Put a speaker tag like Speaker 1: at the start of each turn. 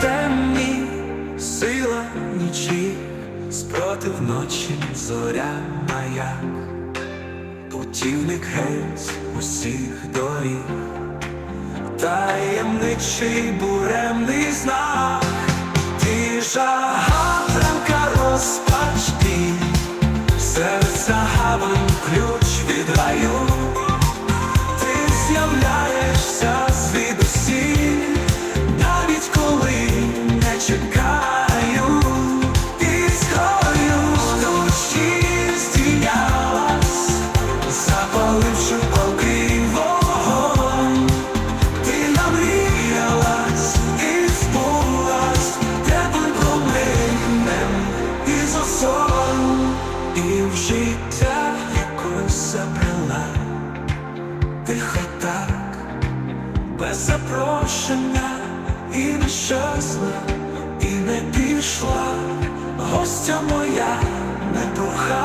Speaker 1: Темні сила нічі, спротив ночі зоря маяк, путівник геть усіх доріг, таємничий буремний знак, тиша ранка розпач біль, серця гавань ключ від раю. І в життя якось забрала. Тихо так, без запрошення і не щасна, і не пішла, гостя моя не прохала.